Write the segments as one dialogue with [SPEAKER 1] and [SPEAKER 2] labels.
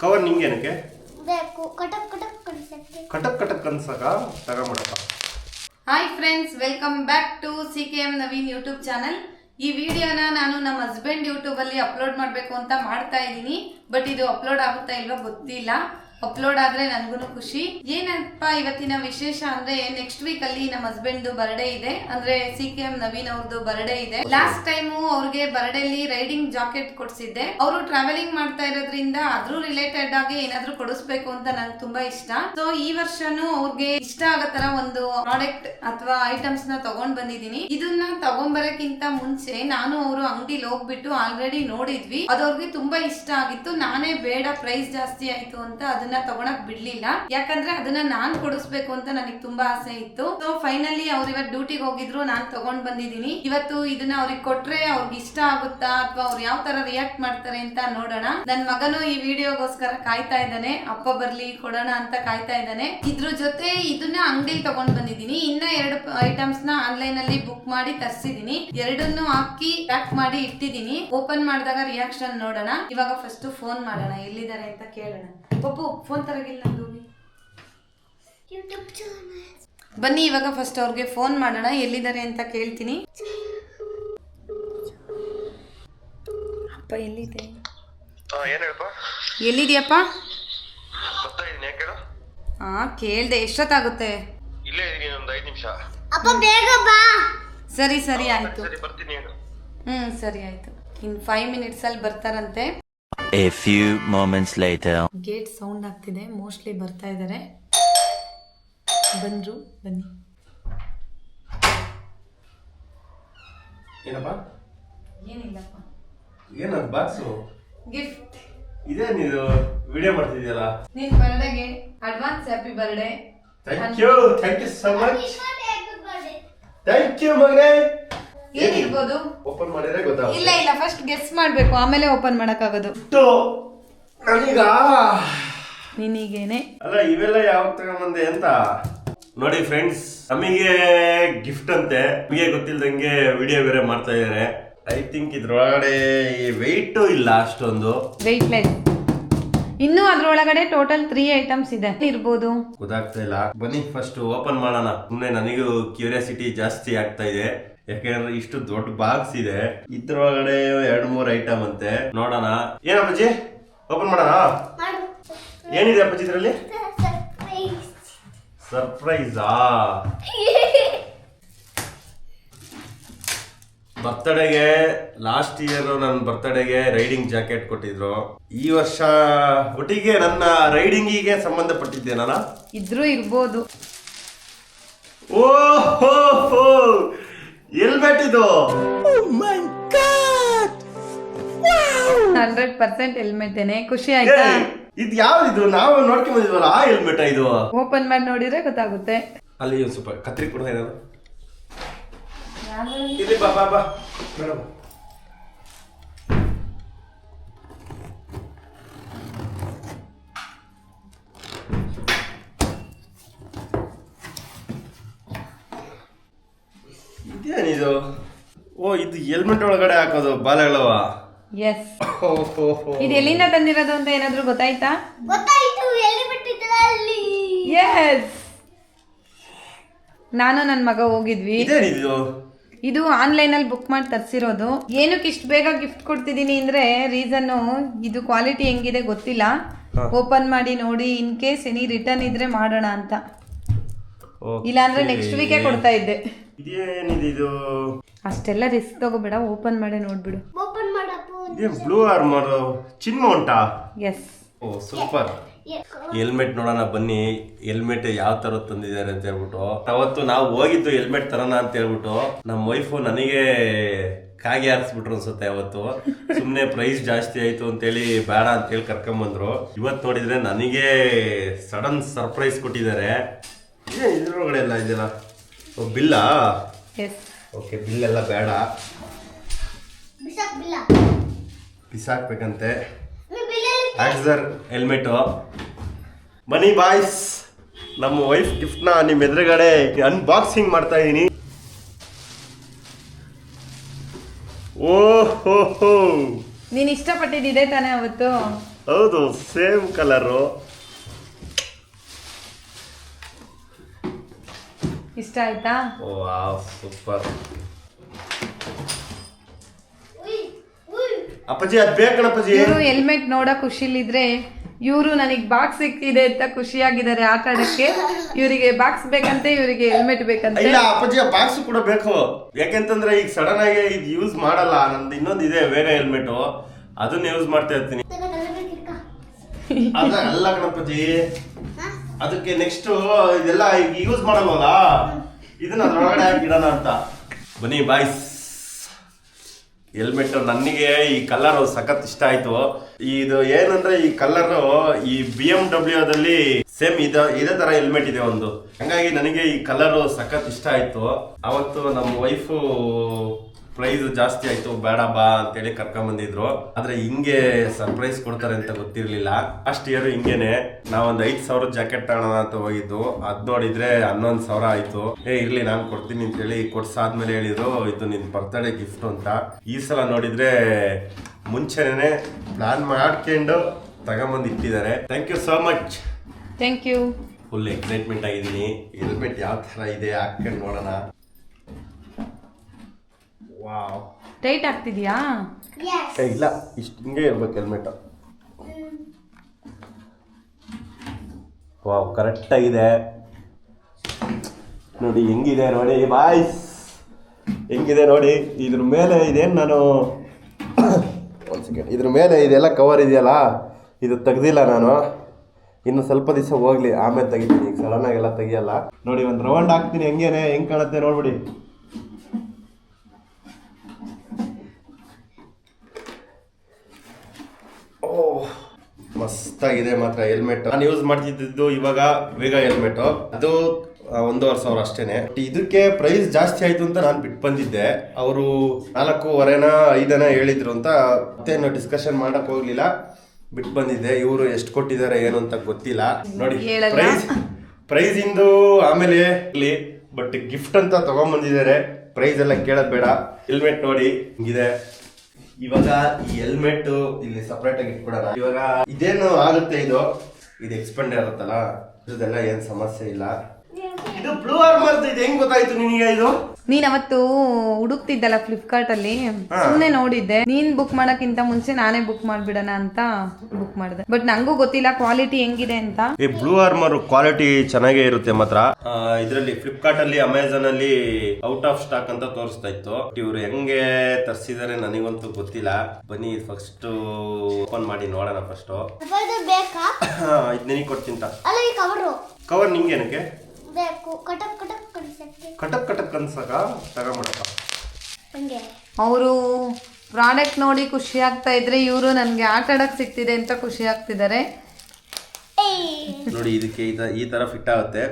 [SPEAKER 1] Cover ನಿಮ್ಗೆ
[SPEAKER 2] ಬೇಕು. ಕಟಕ್ ಕಟಕ್ ಕಡಿಸಕ್ಕೆ
[SPEAKER 1] ಕಟಕ್ ಕಟಕ್ ಅನ್ಸಕ ತಗೊಂಬಿಡಪ್ಪ
[SPEAKER 3] hi friends welcome back to C K M Naveen YouTube channel ಈ ವಿಡಿಯೋನ ನಾನು ನಮ್ಮ ಹಸ್ಬೆಂಡ್ ಯೂಟ್ಯೂಬ್ ಅಲ್ಲಿ ಅಪ್ಲೋಡ್ ಮಾಡಬೇಕು ಅಂತ ಮಾಡ್ತಾ ಇದ್ದೀನಿ. ಬಟ್ ಇದು ಅಪ್ಲೋಡ್ ಆಗುತ್ತಾ ಇಲ್ವಾ ಗೊತ್ತಿಲ್ಲ. ಅಪ್ಲೋಡ್ ಆದ್ರೆ ನನ್ಗೂ ಖುಷಿ. ಏನಪ್ಪ ಇವತ್ತಿನ ವಿಶೇಷ ಅಂದ್ರೆ ನೆಕ್ಸ್ಟ್ ವೀಕ್ ಅಲ್ಲಿ ನಮ್ಮ ಹಸ್ಬೆಂಡ್ ಬರ್ಡೇ ಇದೆ. ಅಂದ್ರೆ ಸಿ ಕೆ ಎಂ ನವೀನ್ ಅವ್ರದ್ದು ಬರ್ಡೇ ಇದೆ. ಲಾಸ್ಟ್ ಟೈಮು ಅವ್ರಿಗೆ ಬರ್ಡೇಲಿ ರೈಡಿಂಗ್ ಜಾಕೆಟ್ ಕೊಡ್ಸಿದ್ದೆ. ಅವರು ಟ್ರಾವೆಲಿಂಗ್ ಮಾಡ್ತಾ ಇರೋದ್ರಿಂದ ಅದ್ರ ರಿಲೇಟೆಡ್ ಆಗಿ ಏನಾದ್ರೂ ಕೊಡಿಸ್ಬೇಕು ಅಂತ ನಂಗೆ ತುಂಬಾ ಇಷ್ಟ. ಸೊ ಈ ವರ್ಷನು ಅವ್ರಿಗೆ ಇಷ್ಟ ಆಗೋ ತರ ಒಂದು ಪ್ರಾಡಕ್ಟ್ ಅಥವಾ ಐಟಮ್ಸ್ನ ತಗೊಂಡ್ ಬಂದಿದೀನಿ ಇದನ್ನ ತಗೊಂಬರಕ್ಕಿಂತ ಮುಂಚೆ ನಾನು ಅವರು ಅಂಗಡಿಲಿ ಹೋಗ್ಬಿಟ್ಟು ಆಲ್ರೆಡಿ ನೋಡಿದ್ವಿ. ಅದವ್ರಿಗೆ ತುಂಬಾ ಇಷ್ಟ ಆಗಿತ್ತು. ನಾನೇ ಬೇಡ ಪ್ರೈಸ್ ಜಾಸ್ತಿ ಆಯ್ತು ಅಂತ ಅದನ್ನ ತಗೊಳಕ್ ಬಿಡ್ಲಿಲ್ಲ. ಯಾಕಂದ್ರೆ ಅದನ್ನ ನಾನ್ ಕೊಡಿಸ್ಬೇಕು ಅಂತ ನನಗೆ ತುಂಬಾ ಆಸೆ ಇತ್ತು. ಸೊ ಫೈನಲಿ ಅವ್ರ ಇವತ್ತು ಡ್ಯೂಟಿಗೆ ಹೋಗಿದ್ರು, ನಾನ್ ತಗೊಂಡ್ ಬಂದಿದೀನಿ ಇವತ್ತು ಇದನ್ನ ಅವ್ರಿಗೆ ಕೊಟ್ರೆ ಅವ್ರಿಗೆ ಇಷ್ಟ ಆಗುತ್ತಾ, ಅಥವಾ ಅವ್ರು ಯಾವ ತರ ರಿಯಾಕ್ಟ್ ಮಾಡ್ತಾರೆ ಅಂತ ನೋಡೋಣ. ನನ್ ಮಗನು ಈ ವಿಡಿಯೋಗೋಸ್ಕರ ಕಾಯ್ತಾ ಇದ್ದಾನೆ. ಅಪ್ಪ ಬರ್ಲಿ, ಕೊಡೋಣ ಅಂತ ಕಾಯ್ತಾ ಇದ್ದಾನೆ. ಇದ್ರ ಜೊತೆ ಇದನ್ನ ಅಂಗಡಿ ತಗೊಂಡ್ ಬಂದಿದ್ದೀನಿ. ಇನ್ನ ಎರಡು ಐಟಮ್ಸ್ನ ಆನ್ಲೈನ್ ಅಲ್ಲಿ ಬುಕ್ ಮಾಡಿ ತರ್ಸಿದೀನಿ. ಎರಡನ್ನು ಹಾಕಿ ಪ್ಯಾಕ್ ಮಾಡಿ ಇಟ್ಟಿದ್ದೀನಿ ಓಪನ್ ಮಾಡಿದಾಗ ರಿಯಾಕ್ಷನ್ ನೋಡೋಣ. ಇವಾಗ ಫಸ್ಟ್ ಫೋನ್ ಮಾಡೋಣ. ಎಲ್ಲಿದ್ದಾರೆ ಅಂತ ಕೇಳೋಣ. ಪಪ್ಪು ಫೋನ್ ತರಗಿಲ್ಲ ಬನ್ನಿ ಇವಾಗ ಫಸ್ಟ್ ಅವ್ರಿಗೆ ಫೋನ್ ಮಾಡೋಣ. ಎಲ್ಲಿದ್ದಾರೆ ಅಂತ ಕೇಳ್ತೀನಿ. ಅಪ್ಪ ಎಲ್ಲಿದೆ?
[SPEAKER 1] ಹಾ ಏನ್ ಹೇಳಪ್ಪ?
[SPEAKER 3] ಎಲ್ಲಿದ್ಯಪ್ಪ? ಹಾ ಕೇಳ್ದೆ ಎಷ್ಟೊತ್ತಾಗುತ್ತೆ?
[SPEAKER 1] ಇಲ್ಲೇ ಇದೀನಿ ಒಂದು ಐದು ನಿಮಿಷ.
[SPEAKER 2] ಅಪ್ಪ ಬೇಗ ಬಾ.
[SPEAKER 3] ಸರಿ ಸರಿ ಆಯ್ತು.
[SPEAKER 1] ಸರಿ ಬರ್ತೀನಿ ಹೇಳು.
[SPEAKER 3] ಹ್ಮ್ ಸರಿ ಆಯ್ತು. ಇನ್ ಫೈವ್ ಮಿನಿಟ್ಸ್ ಅಲ್ಲಿ ಬರ್ತಾರಂತೆ.
[SPEAKER 4] A few moments later.
[SPEAKER 3] Gate sound ಆಗ್ತಿದೆ. ಮೋಸ್ಟ್ಲಿ ಬರ್ತಾ ಇದ್ದಾರೆ ಬಂದ್ರು ಬನ್ನಿ.
[SPEAKER 1] ಏನಪ್ಪ?
[SPEAKER 3] ಏನಿಲ್ಲಪ್ಪ.
[SPEAKER 1] ಏನದು ಬಾಕ್ಸು
[SPEAKER 3] ಗಿಫ್ಟ್
[SPEAKER 1] ಇದೇ? ನೀನು ವಿಡಿಯೋ ಮಾಡ್ತಿದ್ಯಲ್ಲ?
[SPEAKER 3] ನಿನ್ ಬರ್ಡೇಗೆ advance happy birthday
[SPEAKER 1] thank you thank you so much thank you ಮಗನೇ.
[SPEAKER 3] ಏನಿರ್ಬೋದು
[SPEAKER 1] ಓಪನ್ ಮಾಡಿದ್ರೆ ಗೊತ್ತಾಗುತ್ತೆ.
[SPEAKER 3] ಇಲ್ಲ ಇಲ್ಲ ಫಸ್ಟ್ ಗೆಸ್ ಮಾಡಬೇಕು ಆಮೇಲೆ ಓಪನ್ ಮಾಡೋಕ್ಕಾಗೋದು.
[SPEAKER 1] ಇಷ್ಟು ನನಗ
[SPEAKER 3] ನಿನಗೇನೆ.
[SPEAKER 1] ಅಲ್ಲ ಇವೆಲ್ಲ ಯಾವಾಗ ತಗೊಂಬಂದೆ ಅಂತ? ನೋಡಿ ಫ್ರೆಂಡ್ಸ್ ನಮಗೆ ಗಿಫ್ಟ್ ಅಂತೆ. ನಮಗೆ ಗೊತ್ತಿಲ್ದಂಗೆ ವಿಡಿಯೋ ಬೇರೆ ಮಾಡ್ತಾ ಇದಾರೆ. ಐ ಥಿಂಕ್ ಇದ್ರೊಳಗಡೆ ವೆಯ್ಟ್ ಇಲ್ಲ ಅಷ್ಟೊಂದು.
[SPEAKER 3] ವೆಯ್ಟ್ಲೆಸ್ ಇನ್ನು ಅದ್ರೊಳಗಡೆ ಟೋಟಲ್ ತ್ರೀ ಐಟಮ್ಸ್ ಇದೆ. ಇರ್ಬೋದು?
[SPEAKER 1] ಗೊತ್ತಾಗ್ತಾ ಇಲ್ಲ. ಬನ್ನಿ ಫಸ್ಟ್ ಓಪನ್ ಮಾಡೋಣ. ಸುಮ್ಮನೆ ನನಗೂ ಕ್ಯೂರಿಯಾಸಿಟಿ ಜಾಸ್ತಿ ಆಗ್ತಾ ಇದೆ. ಯಾಕಂದ್ರೆ ಇಷ್ಟು ದೊಡ್ಡ ಬಾಕ್ಸ್ ಇದೆ. ಇದ್ರೊಳಗಡೆ ಎರಡ್ ಮೂರ್ ಐಟಮ್ ಅಂತೆ. ನೋಡೋಣ. ಏನಪ್ಪಾಜಿ ಓಪನ್ ಮಾಡೋಣ?
[SPEAKER 2] ಮಾಡು
[SPEAKER 1] ಏನಿದೆ ಅಪ್ಪಾಜಿ ಇದ್ರಲ್ಲಿ?
[SPEAKER 2] ಸರ್ಪ್ರೈಸ್
[SPEAKER 1] ಬರ್ತಡೆಗೆ ಲಾಸ್ಟ್ ಇಯರ್ ನನ್ನ ಬರ್ತಡೆಗೆ ರೈಡಿಂಗ್ ಜಾಕೆಟ್ ಕೊಟ್ಟಿದ್ರು. ಈ ವರ್ಷ ಒಟ್ಟಿಗೆ ನನ್ನ ರೈಡಿಂಗಿಗೆ ಸಂಬಂಧಪಟ್ಟಿದ್ದೇನಲ್ಲ
[SPEAKER 3] ಇದ್ರೂ ಇರ್ಬೋದು.
[SPEAKER 1] ಓ ಎಲ್ಮೆಟ್ ಇದು
[SPEAKER 3] ಹಂಡ್ರೆಡ್ ಪರ್ಸೆಂಟ್ ಹೆಲ್ಮೆಟ್ ಖುಷಿ ಆಯ್ತಾ?
[SPEAKER 1] ಇದು ಯಾವ್ದಿದು? ನಾವು ನೋಡ್ಕೊಂಡ್ ಬಂದಿದ್ವಲ್ಲ ಆ ಹೆಲ್ಮೆಟ್ ಇದು?
[SPEAKER 3] ಓಪನ್ ಮಾಡಿ ನೋಡಿದ್ರೆ ಗೊತ್ತಾಗುತ್ತೆ.
[SPEAKER 1] ಅಲ್ಲಿ ಒಂದ್ ಸ್ವಲ್ಪ ಕತ್ರಿ ಕೂಡ ಏನಾದ್ರು ಇಲ್ಲಿ ಬಾ ಬಾ ಬಾ. ಮೇಡಮ್ ಇದು ಹೆಲ್ಮೆಟ್ ಒಳಗಡೆ ಹಾಕೋದು ಬಾಲಗಳವ?
[SPEAKER 3] ಎಸ್ ಇದು ಎಲ್ಲಿಂದ ತಂದಿರೋದು ಅಂತ ಏನಾದ್ರೂ ಗೊತ್ತಾಯ್ತಾ?
[SPEAKER 2] ಗೊತ್ತಾಯ್ತು ಎಲ್ಲಿ ಬಿಟ್ಟಿದ್ದಲ್ಲ ಅಲ್ಲಿ?
[SPEAKER 3] ಎಸ್ ನಾನು ನನ್ನ ಮಗ ಹೋಗಿದ್ವಿ.
[SPEAKER 1] ಇದೇನಿದು?
[SPEAKER 3] ಇದು ಆನ್ಲೈನ್ ಅಲ್ಲಿ ಬುಕ್ ಮಾಡಿ ತರಿಸಿರೋದು. ಏನಕ್ಕೆ ಇಷ್ಟು ಬೇಗ ಗಿಫ್ಟ್ ಕೊಡ್ತಿದ್ದೀನಿ ಅಂದ್ರೆ ರೀಸನ್ ಇದು ಕ್ವಾಲಿಟಿ ಹೆಂಗಿದೆ ಗೊತ್ತಿಲ್ಲ. ಓಪನ್ ಮಾಡಿ ನೋಡಿ ಇನ್ ಕೇಸ್ ಎನಿ ರಿಟರ್ನ್ ಇದ್ರೆ ಮಾಡೋಣ ಅಂತ. ಇಲ್ಲಾಂದ್ರೆ ನೆಕ್ಸ್ಟ್ ವೀಕೆ ಕೊಡ್ತಾ ಇದ್ದೆ.
[SPEAKER 1] ಇದೇನಿದೆ ಇದು?
[SPEAKER 3] ಅಷ್ಟೆಲ್ಲ ರಿಸ್ಕ್ ತಗೋಬೇಡ ಓಪನ್ ಮಾಡಿ ನೋಡ್ಬಿಡು.
[SPEAKER 2] ಓಪನ್ ಮಾಡಪ್ಪ
[SPEAKER 1] ಬ್ಲೂ ಆರ್ಮರ್ ಚಿನ್ನ ಉಂಟಾ?
[SPEAKER 3] ಎಸ್
[SPEAKER 1] ಓ ಸೂಪರ್ ಹೆಲ್ಮೆಟ್ ನೋಡೋಣ ಬನ್ನಿ. ಹೆಲ್ಮೆಟ್ ಯಾವ ತರ ತಂದಿದ್ದಾರೆ ಅಂತ ಹೇಳ್ಬಿಟ್ಟು. ಅವತ್ತು ನಾವು ಹೋಗಿದ್ದು ಹೆಲ್ಮೆಟ್ ತರೋಣ ಅಂತ ಹೇಳ್ಬಿಟ್ಟು ನಮ್ಮ ವೈಫು ನನಗೆ ಕಾಗೆ ಹಾರಿಸ್ಬಿಟ್ರು ಅನ್ಸುತ್ತೆ ಅವತ್ತು. ಸುಮ್ಮನೆ ಪ್ರೈಸ್ ಜಾಸ್ತಿ ಆಯ್ತು ಅಂತೇಳಿ ಬೇಡ ಅಂತೇಳಿ ಕರ್ಕೊಂಬಂದ್ರು. ಇವತ್ತು ನೋಡಿದ್ರೆ ನನಗೆ ಸಡನ್ ಸರ್ಪ್ರೈಸ್ ಕೊಟ್ಟಿದ್ದಾರೆ. ಇದ್ರೊಳಗಡೆ ಎಲ್ಲ ಇದೆಯಲ್ಲ? ಓ ಬಿಲ್ಲಾ?
[SPEAKER 3] ಎಸ್
[SPEAKER 1] ಓಕೆ ಬಿಲ್ ಎಲ್ಲ ಬೇಡ ಬಿಸಾಕ್ಬೇಕಂತೆ.
[SPEAKER 2] ಬಿಲ್ಲಲ್ಲಿ
[SPEAKER 1] ಆಕ್ಸರ್ ಹೆಲ್ಮೆಟು. Money boys. ನಮ್ಮ ವೈಫ್ ಗಿಫ್ಟ್ನ ನಿಮ್ಮ ಎದುರುಗಡೆ ಅನ್ಬಾಕ್ಸಿಂಗ್ ಮಾಡ್ತಾ ಇದ್ದೀನಿ ಓ ಹೋ ಹೋ
[SPEAKER 3] ನೀನ್ ಇಷ್ಟಪಟ್ಟಿದ್ದೆ ತಾನೇ ಅವತ್ತು?
[SPEAKER 1] ಹೌದು ಸೇಮ್ ಕಲರು
[SPEAKER 3] ಇಷ್ಟ ಆಯ್ತಾ?
[SPEAKER 1] Wow super. ಅಪ್ಪಾಜಿ ಅದ್ ಬೇಕಣಪ್ಪಾಜಿ
[SPEAKER 3] ಇವರು ಹೆಲ್ಮೆಟ್ ನೋಡೋ ಖುಷಿಲಿದ್ರೆ ಇವರು ನನಗೆ ಬಾಕ್ಸ್ ಸಿಕ್ಕಿದೆ ಅಂತ ಖುಷಿಯಾಗಿದ್ದಾರೆ ಆಟ ಆಡಕ್ಕೆ ಇವರಿಗೆ ಬಾಕ್ಸ್ ಬೇಕಂತೆ ಇವರಿಗೆ ಹೆಲ್ಮೆಟ್ ಬೇಕಂತೆ.
[SPEAKER 1] ಇಲ್ಲ ಅಪ್ಪಾಜಿ ಆ ಬಾಕ್ಸ್ ಕೂಡ ಬೇಕು. ಯಾಕೆಂತಂದ್ರೆ ಈಗ ಸಡನ್ ಆಗಿ ಇದು ಯೂಸ್ ಮಾಡಲ್ಲ. ನಂದು ಇನ್ನೊಂದು ಇದೆ ಬೇರೆ ಹೆಲ್ಮೆಟ್ ಅದನ್ನ ಯೂಸ್ ಮಾಡ್ತಾ ಇರ್ತೀನಿ. ಅದ ಅಲ್ಲ ಗಣಪತಿ ಅದಕ್ಕೆ ನೆಕ್ಸ್ಟ್ ಇದೆಲ್ಲ ಯೂಸ್ ಮಾಡಲ್ವಲ್ಲ ಇದನ್ನ ಅದ್ರೊಳಗಡೆ ಹಾಕಿಡೋಣ ಅಂತ. ಬನ್ನಿ ಬಾಯ್ಸ್ ಹೆಲ್ಮೆಟ್ ನನಗೆ ಈ ಕಲರ್ ಸಖತ್ ಇಷ್ಟ ಆಯ್ತು. ಇದು ಏನಂದ್ರೆ ಈ ಕಲರ್ ಈ ಬಿ ಎಂ ಡಬ್ಲ್ಯೂದಲ್ಲಿ ಸೇಮ್ ಇದ, ಇದೇ ತರ ಹೆಲ್ಮೆಟ್ ಇದೆ ಒಂದು. ಹಂಗಾಗಿ ನನಗೆ ಈ ಕಲರ್ ಸಖತ್ ಇಷ್ಟ ಆಯ್ತು. ಅವತ್ತು ನಮ್ಮ ವೈಫು ಪ್ರೈಸ್ ಜಾಸ್ತಿ ಆಯ್ತು ಬೇಡ ಬಾ ಅಂತೇಳಿ ಕರ್ಕೊಂಡ್ ಬಂದಿದ್ರು ಆದ್ರೆ ಹಿಂಗೆ ಸರ್ಪ್ರೈಸ್ ಕೊಡ್ತಾರೆ ಅಂತ ಗೊತ್ತಿರ್ಲಿಲ್ಲ. ಲಾಸ್ಟ್ ಇಯರ್ ಹಿಂಗೇನೆ ನಾವೊಂದ್ ಐದ್ ಸಾವಿರ ಜಾಕೆಟ್ ತಗೋಣ ಅಂತ ಹೋಗಿದ್ದು. ಅದ್ ನೋಡಿದ್ರೆ ಹನ್ನೊಂದ್ ಸಾವಿರ ಆಯ್ತು. ಏ ಇರ್ಲಿ ನಾನ್ ಕೊಡ್ತೀನಿ ಅಂತ ಹೇಳಿ ಕೊಡ್ಸಾದ್ಮೇಲೆ ಹೇಳಿದ್ರು ಇದು ನಿನ್ ಬರ್ತ್ಡೇ ಗಿಫ್ಟ್ ಅಂತ. ಈ ಸಲ ನೋಡಿದ್ರೆ ಮುಂಚೆನೆ ಪ್ಲಾನ್ ಮಾಡ್ಕೊಂಡು ತಗೊಂಬಂದ್ ಇಟ್ಟಿದ್ದಾರೆ. Thank you so much
[SPEAKER 3] thank you
[SPEAKER 1] full excitement ಆಗಿದ್ದೀನಿ. ಹೆಲ್ಮೆಟ್ ಯಾವ ಥರ ಇದೆ ಹಾಕೊಂಡು ನೋಡೋಣ.
[SPEAKER 3] ಟೈಟ್ ಆಗ್ತಿದ್ಯಾ?
[SPEAKER 1] ಏ ಇಲ್ಲ ಇಷ್ಟು ಹಿಂಗೆ ಇರ್ಬೇಕು ಹೆಲ್ಮೆಟ್ ವಾವ್ ಕರೆಕ್ಟ್ ಆಗಿದೆ. ನೋಡಿ ಹೆಂಗಿದೆ ನೋಡಿ ಬಾಯ್ಸ್ ಹೆಂಗಿದೆ ನೋಡಿ ಇದ್ರ ಮೇಲೆ ಇದೇನು ನಾನು ಒಂದು ಸೆಕೆಂಡ್ ಇದ್ರ ಮೇಲೆ ಇದೆಲ್ಲ ಕವರ್ ಇದೆಯಲ್ಲ ಇದು ತೆಗ್ದಿಲ್ಲ ನಾನು. ಇನ್ನು ಸ್ವಲ್ಪ ದಿವಸ ಹೋಗ್ಲಿ ಆಮೇಲೆ ತೆಗಿತೀನಿ. ಈಗ ಸಡನ್ ಆಗೆಲ್ಲ ತೆಗಿಯಲ್ಲ. ನೋಡಿ ಒಂದು ರೌಂಡ್ ಹಾಕ್ತೀನಿ ಹೆಂಗೇನೆ ಹೆಂಗ್ ಕಾಣುತ್ತೆ ನೋಡ್ಬಿಡಿ ಓ ಮಸ್ತಾಗಿದೆ ಮಾತ್ರ ಹೆಲ್ಮೆಟ್ ನಾನು ಯೂಸ್ ಮಾಡ್ತಿದ್ದು ಇವಾಗ ವೇಗ ಹೆಲ್ಮೆಟ್ ಅದು ಒಂದೂವರೆ ಸಾವಿರ ಅಷ್ಟೇನೆ. ಇದಕ್ಕೆ ಪ್ರೈಸ್ ಜಾಸ್ತಿ ಆಯ್ತು ಅಂತ ನಾನು ಬಿಟ್ಟು ಬಂದಿದ್ದೆ. ಅವರು ನಾಲ್ಕೂವರೆನ ಐದನ ಹೇಳಿದ್ರು ಅಂತ ಮತ್ತೇನು ಡಿಸ್ಕಷನ್ ಮಾಡಕ್ ಹೋಗ್ಲಿಲ್ಲ. ಬಿಟ್ಟು ಬಂದಿದ್ದೆ. ಇವರು ಎಷ್ಟು ಕೊಟ್ಟಿದ್ದಾರೆ ಏನು ಅಂತ ಗೊತ್ತಿಲ್ಲ. ನೋಡಿ ಪ್ರೈಸ್ ಪ್ರೈಸ್ ಇಂದು ಆಮೇಲೆ ಇಲ್ಲಿ ಬಟ್ ಗಿಫ್ಟ್ ಅಂತ ತಗೊಂಡ್ಬಂದಿದ್ದಾರೆ ಪ್ರೈಸ್ ಎಲ್ಲ ಕೇಳೋದ್ ಬೇಡ. ಹೆಲ್ಮೆಟ್ ನೋಡಿ ಹಿಂಗಿದೆ. ಇವಾಗ ಈ ಹೆಲ್ಮೆಟ್ ಇಲ್ಲಿ ಸಪರೇಟ್ ಆಗಿ ಇಟ್ಬಿಡೋಣ ಇವಾಗ ಇದೇನು ಆಗುತ್ತೆ ಇದು? ಇದು ಎಕ್ಸ್ಪೆಂಡ್ ಆಗುತ್ತಲ್ಲ? ಇದೆಲ್ಲ ಏನ್ ಸಮಸ್ಯೆ ಇಲ್ಲ? ಇದು ಬ್ಲೂ ಆರ್ಮರ್ ಇದು ಹೆಂಗ್ ಗೊತ್ತಾಯ್ತು ನಿನಗೆ ಇದು?
[SPEAKER 3] ನೀನ್ ಅವತ್ತು ಹುಡುಕ್ತಿದ್ದಲ್ಲ ಫ್ಲಿಪ್ಕಾರ್ಟ್ ಅಲ್ಲಿ ಸುಮ್ನೆ ನೋಡಿದ್ದೆ. ನೀನ್ ಬುಕ್ ಮಾಡಕ್ಕಿಂತ ಮುಂಚೆ ನಾನೇ ಬುಕ್ ಮಾಡ್ಬಿಡೋಣ ಅಂತ ಬುಕ್ ಮಾಡಿದೆ. ಬಟ್ ನಂಗೂ ಗೊತ್ತಿಲ್ಲ ಕ್ವಾಲಿಟಿ ಹೆಂಗಿದೆ ಅಂತ.
[SPEAKER 1] ಈ ಬ್ಲೂ ಆರ್ಮರ್ ಕ್ವಾಲಿಟಿ ಚೆನ್ನಾಗೇ ಇರುತ್ತೆ ಮಾತ್ರ. ಇದರಲ್ಲಿ ಫ್ಲಿಪ್ಕಾರ್ಟ್ ಅಲ್ಲಿ ಅಮೆಝಾನ್ ಅಲ್ಲಿ ಔಟ್ ಆಫ್ ಸ್ಟಾಕ್ ಅಂತ ತೋರಿಸ್ತಾ ಇತ್ತು. ಇವ್ರು ಹೆಂಗೆ ತರ್ಸಿದಾರೆ ನನಗಂತೂ ಗೊತ್ತಿಲ್ಲ. ಬನ್ನಿ ಫಸ್ಟ್ ಓಪನ್ ಮಾಡಿ ನೋಡೋಣ ಫಸ್ಟ್
[SPEAKER 2] ಅಪ್ಪ ಇದು ಬೇಕಾ
[SPEAKER 1] ಇದು ನಿನಗೆ ಕೊಡ್ತೀನಿ
[SPEAKER 2] ಅಲ್ಲ ಈ ಕವರು
[SPEAKER 1] ಕವರ್ ನಿಂಗೆ ಏನಕ್ಕೆ
[SPEAKER 2] ಬೇಕು ಕಟಕ್ ಕಟಕ್
[SPEAKER 1] ಕಟಕ್ ಕಟಕ್ ಅನ್ಸಕ ತಗೊಂಬಿಡಪ್ಪ
[SPEAKER 2] ಹಂಗೆ?
[SPEAKER 3] ಅವರು ಪ್ರಾಡಕ್ಟ್ ನೋಡಿ ಖುಷಿ ಆಗ್ತಾ ಇದ್ರೆ ಇವರು ನನಗೆ ಆಟ ಆಡಕ್ ಸಿಗ್ತಿದೆ ಅಂತ ಖುಷಿ ಆಗ್ತಿದ್ದಾರೆ.
[SPEAKER 1] ನೋಡಿ ಇದಕ್ಕೆ ಈ ಈ ತರ ಫಿಟ್ ಆಗುತ್ತೆ.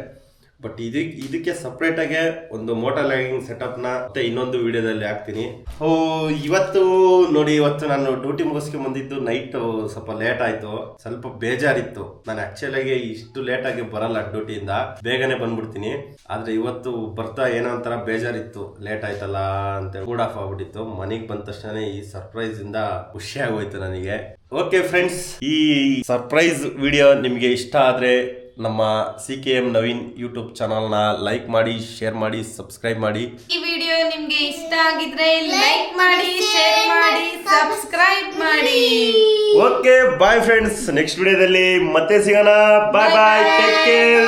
[SPEAKER 1] ಬಟ್ ಇದಕ್ಕೆ ಇದಕ್ಕೆ ಸಪ್ರೇಟ್ ಆಗಿ ಒಂದು ಮೋಟರ್ ಲ್ಯಾಗಿಂಗ್ ಸೆಟಪ್ನ ಮತ್ತೆ ಇನ್ನೊಂದು ವಿಡಿಯೋದಲ್ಲಿ ಹಾಕ್ತೀನಿ. ಓ ಇವತ್ತು ನೋಡಿ, ಇವತ್ತು ನಾನು ಡ್ಯೂಟಿ ಮುಗಿಸ್ಕೊಂಡ್ ಬಂದಿದ್ದು ನೈಟ್ ಸ್ವಲ್ಪ ಲೇಟ್ ಆಯ್ತು. ಸ್ವಲ್ಪ ಬೇಜಾರಿತ್ತು. ನಾನು ಆಕ್ಚುಲ್ ಆಗಿ ಇಷ್ಟು ಲೇಟ್ ಆಗಿ ಬರಲ್ಲ ಡ್ಯೂಟಿಯಿಂದ ಬೇಗನೆ ಬಂದ್ಬಿಡ್ತೀನಿ. ಆದ್ರೆ ಇವತ್ತು ಬರ್ತಾ ಏನೋ ಒಂಥರ ಬೇಜಾರಿತ್ತು. ಲೇಟ್ ಆಯ್ತಲ್ಲ ಅಂತ ಕೂಡ ಆಫ್ ಆಗ್ಬಿಟ್ಟಿತ್ತು. ಮನೆಗೆ ಬಂದ ತಕ್ಷಣ ಈ ಸರ್ಪ್ರೈಸ್ ಇಂದ ಖುಷಿ ಆಗೋಯ್ತು ನನಗೆ. ಓಕೆ ಫ್ರೆಂಡ್ಸ್ ಈ ಸರ್ಪ್ರೈಸ್ ವಿಡಿಯೋ ನಿಮಗೆ ಇಷ್ಟ ಆದ್ರೆ ನಮ್ಮ C K M Naveen YouTube ಚಾನಲ್ನ ಲೈಕ್ ಮಾಡಿ ಶೇರ್ ಮಾಡಿ ಸಬ್ಸ್ಕ್ರೈಬ್ ಮಾಡಿ.
[SPEAKER 3] ಈ ವಿಡಿಯೋ ನಿಮ್ಗೆ ಇಷ್ಟ ಆಗಿದ್ರೆ ಲೈಕ್ ಮಾಡಿ ಶೇರ್ ಮಾಡಿ ಸಬ್ಸ್ಕ್ರೈಬ್ ಮಾಡಿ.
[SPEAKER 1] ಓಕೆ ಬಾಯ್ ಫ್ರೆಂಡ್ಸ್ ನೆಕ್ಸ್ಟ್ ವಿಡಿಯೋದಲ್ಲಿ ಮತ್ತೆ ಸಿಗೋಣ. ಬಾಯ್ ಬಾಯ್ ಟೇಕ್ ಕೇರ್